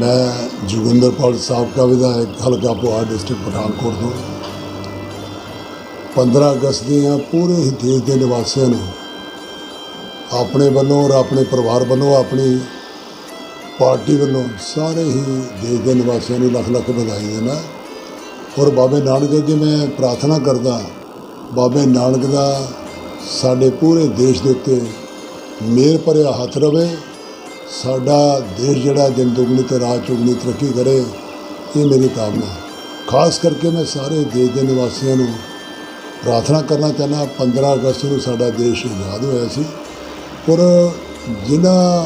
ਮੈਂ ਜੋਗਿੰਦਰਪਾਲ ਸਾਬਕਾ ਵਿਧਾਇਕ, ਹਲਕਾ ਪੁਆਧ ਡਿਸਟ੍ਰਿਕਟ ਪਠਾਨਕੋਟ ਤੋਂ। 15 ਅਗਸਤ ਦੀਆਂ ਪੂਰੇ ਹੀ ਦੇਸ਼ ਦੇ ਨਿਵਾਸੀਆਂ ਨੂੰ ਆਪਣੇ ਵੱਲੋਂ ਔਰ ਆਪਣੇ ਪਰਿਵਾਰ ਵੱਲੋਂ ਆਪਣੀ ਪਾਰਟੀ ਵੱਲੋਂ ਸਾਰੇ ਹੀ ਦੇਸ਼ ਦੇ ਨਿਵਾਸੀਆਂ ਨੂੰ ਲੱਖ ਲੱਖ ਵਧਾਈ ਦੇਣਾ। ਔਰ ਬਾਬੇ ਨਾਨਕ ਅੱਗੇ ਮੈਂ ਪ੍ਰਾਰਥਨਾ ਕਰਦਾ, ਬਾਬੇ ਨਾਨਕ ਦਾ ਸਾਡੇ ਪੂਰੇ ਦੇਸ਼ ਦੇ ਉੱਤੇ ਮੇਰ ਭਰਿਆ ਹੱਥ ਰਵੇ। ਸਾਡਾ ਦੇਸ਼ ਜਿਹੜਾ ਦਿਨ ਦੁਗਣੀ ਤੇ ਰਾਤ ਚੌਗੁਣੀ ਤਰੱਕੀ ਕਰੇ, ਇਹ ਮੇਰੀ ਕਾਮਨਾ ਹੈ। ਖਾਸ ਕਰਕੇ ਮੈਂ ਸਾਰੇ ਦੇਸ਼ ਦੇ ਨਿਵਾਸੀਆਂ ਨੂੰ ਪ੍ਰਾਰਥਨਾ ਕਰਨਾ ਚਾਹੁੰਦਾ 15 ਅਗਸਤ ਨੂੰ ਸਾਡਾ ਦੇਸ਼ ਆਜ਼ਾਦ ਹੋਇਆ ਸੀ ਔਰ ਜਿਨ੍ਹਾਂ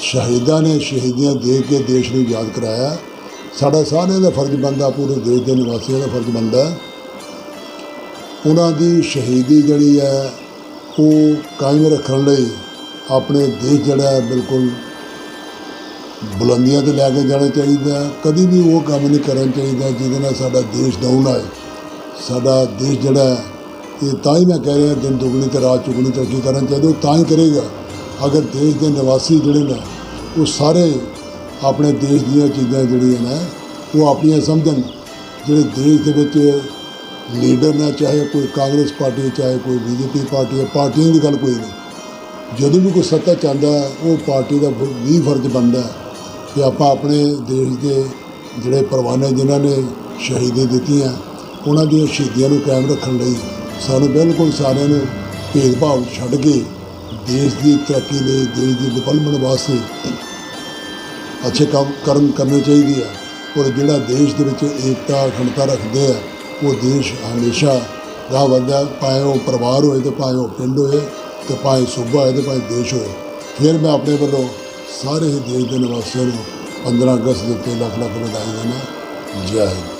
ਸ਼ਹੀਦਾਂ ਨੇ ਸ਼ਹੀਦੀਆਂ ਦੇ ਕੇ ਦੇਸ਼ ਨੂੰ ਯਾਦ ਕਰਾਇਆ, ਸਾਡਾ ਸਾਰਿਆਂ ਦਾ ਫਰਜ਼ ਬਣਦਾ, ਪੂਰੇ ਦੇਸ਼ ਦੇ ਨਿਵਾਸੀਆਂ ਦਾ ਫਰਜ਼ ਬਣਦਾ ਉਹਨਾਂ ਦੀ ਸ਼ਹੀਦੀ ਜਿਹੜੀ ਹੈ, ਉਹ ਕਾਇਮ ਰੱਖਣ ਲਈ ਆਪਣੇ ਦੇਸ਼ ਜਿਹੜਾ ਹੈ ਬਿਲਕੁਲ ਬੁਲੰਦੀਆਂ ਤੇ ਲੈ ਕੇ ਜਾਣਾ ਚਾਹੀਦਾ ਕਦੀ ਵੀ ਉਹ ਕੰਮ ਨਹੀਂ ਕਰਨਾ ਚਾਹੀਦਾ ਜਿਹਦੇ ਨਾਲ ਸਾਡਾ ਦੇਸ਼ ਡਾਊਨ ਆਏ। ਸਾਡਾ ਦੇਸ਼ ਜਿਹੜਾ ਇਹ ਤਾਂ ਹੀ ਮੈਂ ਕਹਿ ਰਿਹਾ ਦਿਨ ਦੁਗਣੀ ਤੇ ਰਾਤ ਚੁਗਣੀ ਤਰੱਕੀ ਕਰਨਾ ਚਾਹੀਦਾ ਉਹ ਤਾਂ ਹੀ ਕਰੇਗਾ। ਅਗਰ ਦੇਸ਼ ਦੇ ਨਿਵਾਸੀ ਜਿਹੜੇ ਨੇ ਉਹ ਸਾਰੇ ਆਪਣੇ ਦੇਸ਼ ਦੀਆਂ ਚੀਜ਼ਾਂ ਜਿਹੜੀਆਂ ਨੇ ਉਹ ਆਪਣੀਆਂ ਸਮਝਣ। ਜਿਹੜੇ ਦੇਸ਼ ਦੇ ਵਿੱਚ ਲੀਡਰ ਨੇ ਚਾਹੇ ਕੋਈ ਕਾਂਗਰਸ ਪਾਰਟੀ ਹੈ, ਚਾਹੇ ਕੋਈ ਬੀਜੇਪੀ ਪਾਰਟੀ ਹੈ ਪਾਰਟੀਆਂ ਦੀ ਗੱਲ ਕੋਈ ਨਹੀਂ। ਜਦੋਂ ਵੀ ਕੋਈ ਸੱਤਾ ਚਾਹੁੰਦਾ ਹੈ, ਉਹ ਪਾਰਟੀ ਦਾ ਵੀ ਫਰਜ਼ ਬਣਦਾ ਕਿ ਆਪਾਂ ਆਪਣੇ ਦੇਸ਼ ਦੇ ਜਿਹੜੇ ਪਰਵਾਨੇ ਜਿਨ੍ਹਾਂ ਨੇ ਸ਼ਹੀਦੀ ਦਿੱਤੀਆਂ, ਉਹਨਾਂ ਦੀਆਂ ਸ਼ਹੀਦੀਆਂ ਨੂੰ ਕਾਇਮ ਰੱਖਣ ਲਈ ਸਾਨੂੰ ਬਿਲਕੁਲ ਸਾਰਿਆਂ ਨੂੰ ਭੇਦਭਾਵ ਛੱਡ ਕੇ ਦੇਸ਼ ਦੀ ਤਰੱਕੀ ਲਈ, ਦੇਸ਼ ਦੀ ਡਿਵੈਲਪਮੈਂਟ ਵਾਸਤੇ ਅੱਛੇ ਕੰਮ ਕਰਨ ਕਰਨੇ ਚਾਹੀਦੇ ਆ। ਔਰ ਜਿਹੜਾ ਦੇਸ਼ ਦੇ ਵਿੱਚ ਏਕਤਾ, ਅਖੰਡਤਾ ਰੱਖਦੇ ਆ, ਉਹ ਦੇਸ਼ ਹਮੇਸ਼ਾ ਗਾਹ ਵੱਧਦਾ ਭਾਵੇਂ ਉਹ ਪਰਿਵਾਰ ਹੋਏ ਤੇ ਭਾਵੇਂ ਉਹ ਪਿੰਡ ਹੋਏ ਤੇ ਭਾਵੇਂ ਸੂਬਾ ਹੋਏ ਤੇ ਭਾਵੇਂ ਦੇਸ਼ ਹੋਏ। ਫਿਰ ਮੈਂ ਆਪਣੇ ਵੱਲੋਂ ਸਾਰੇ ਹੀ ਦੇਸ਼ ਦੇ ਨਿਵਾਸੀਆਂ ਨੂੰ 15 ਅਗਸਤ ਦੇ ਉੱਤੇ ਲੱਖ ਲੱਖ ਵਧਾਈ ਦਿੰਦਾ ਜੈ ਹਿੰਦ।